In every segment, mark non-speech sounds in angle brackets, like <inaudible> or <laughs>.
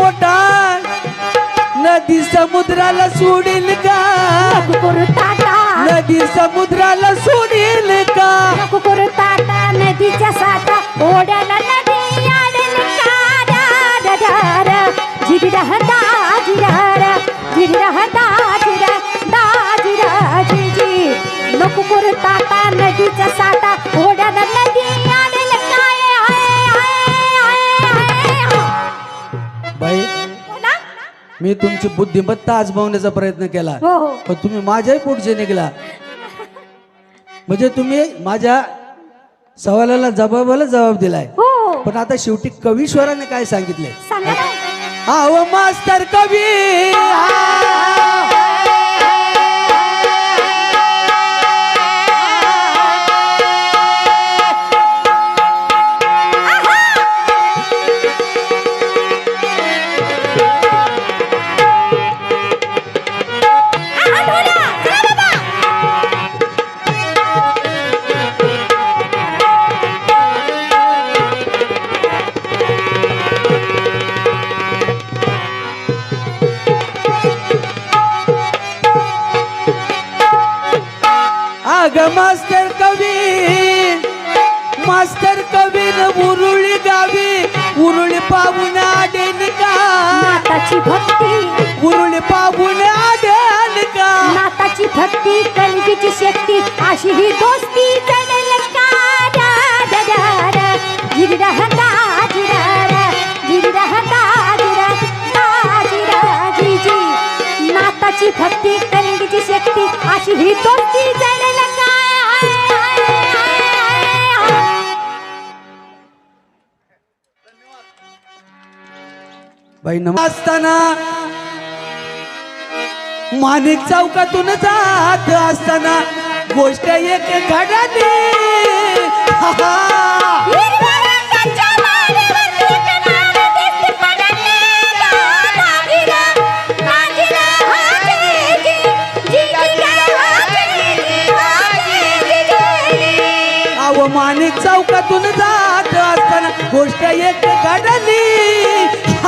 मोठा नदी समुद्राला सोडील का? नदी समुद्राला सोडील का? नदीच्या साठा ओढ्याला नदी आडेल का? दा दा दा जिगिरा दा जिरा जिगिरा दा जिरा दा जिरा जी जी नको करू टाटा नदीच्या साठा ओढ्याला मी तुमची बुद्धिमत्ता आजमावण्याचा प्रयत्न केला. हो हो. पण तुम्ही माझ्याही पुढचे निघला. म्हणजे तुम्ही माझ्या सवालाला जबाबाला जबाब दिलाय. हो पण आता शेवटी कवीश्वराने काय सांगितलंय? सांगा ना. आव मास्तर कवी. मास्तर कवी मास्तर कवी उरुळी गावी उरुळी पाहून आडेल का? नाताची भक्ती. उरुळी पाहून आडेल का? नाताची भक्ती कलगीची शक्ती अशी ही दोस्ती जडेल का? दा दा दा दा. जिरडा हता जिरा जिरडा हता जिरा दा जिरा जी जी नाताची भक्ती कलगीची शक्ती अशी ही दोस्ती बाई नम असताना माणिक चौकातून जात असताना गोष्ट एक घडाली. अव माणिक चौकातून जात असताना गोष्ट एक घडली.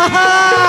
हा, <laughs>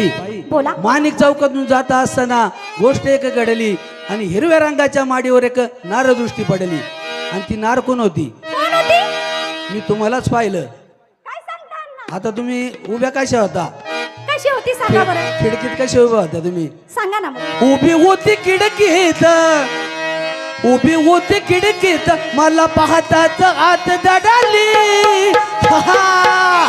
बाई बोला. माणिक चौकातून जात असताना गोष्ट एक घडली आणि हिरव्या रंगाच्या माडीवर एक नारदृष्टी पडली. आणि ती नार कोण होती? होती? मी तुम्हालाच पाहिलं? आता तुम्ही उभ्या कशा होता? कशी होती सांगा बरं. खिडकीत कशा उभ्या होत्या तुम्ही? सांगा ना मग. उभी होती खिडकीत. उभी होती खिडकीत. मला पाहताच आत दडाली. हा.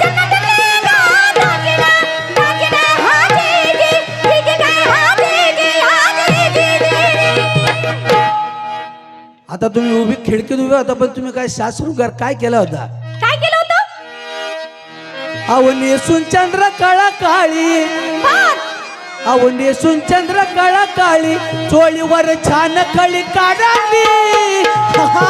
आता तुम्ही उभी खिडकीत उभे होता पण तुम्ही काय सासरूगार काय केला होता? काय केलं होतं? अव नेसून चंद्र कळा काळी. अव नेसून चंद्र कळा काळी चोळीवर छान कळी काढाली हा,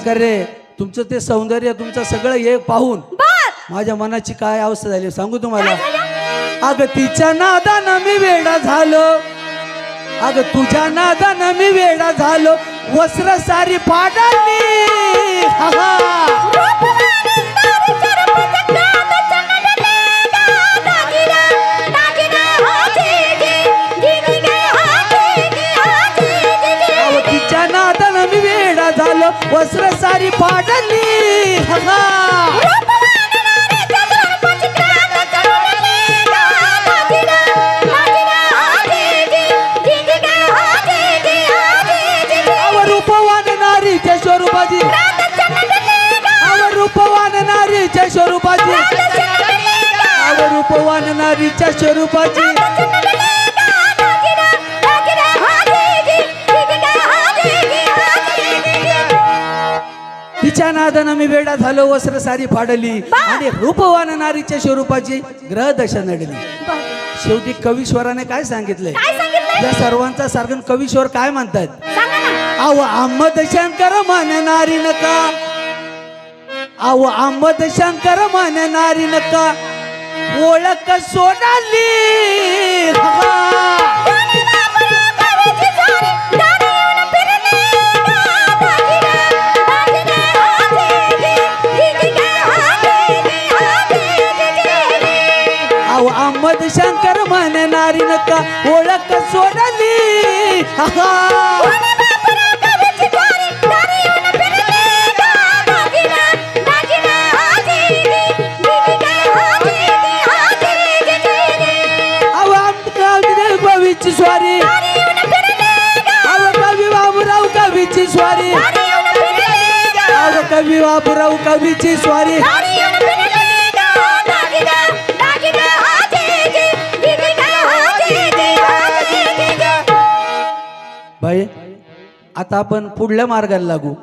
प्रकारे तुमचं ते सौंदर्य तुमचं सगळं हे पाहून माझ्या मनाची काय अवस्था झाली सांगू तुम्हाला. अग तिच्या नादानं मी वेडा झालो. अग तुझ्या नादानं मी वेडा झालो. वस्त्र सारी पाडाली वस्त्र सारी नारीच्या स्वरूपाची अव रूपवान नारीच्या स्वरूपाची नादानं मी वेडा झालो वस्त्र सारी फाडली आणि रूपवान नारीच्या स्वरूपाची ग्रहदशा नडली. शेवटी कवीश्वराने काय सांगितलंय? काय सांगितलंय? या सर्वांचा सारखं कवीश्वर काय म्हणतात? अव अहमद शंकर मन नारी नका. अव अहमद शंकर मन नारी नका. ओळख सोडाली. स्वारी। अव कवी बाबूराव कवीची स्वारी। भाई आता आपण पुढल्या मार्गाला लागू.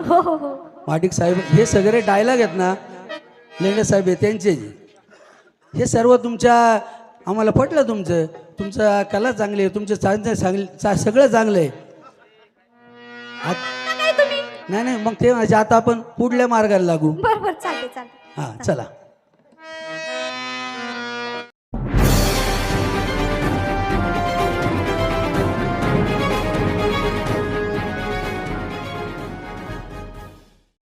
माटिक साहेब हे सगळे डायलॉग आहेत ना लेंडे साहेब आहे त्यांचे हे सर्व तुमच्या आम्हाला पटलं तुमचं. तुमचं कला चांगली आहे तुमचं चांगलं चांगलं सगळं चांगलं आहे. नाही नाही मग ते म्हणजे आता आपण पुढल्या मार्गाला लागू. बरोबर चालते चालते हां चला.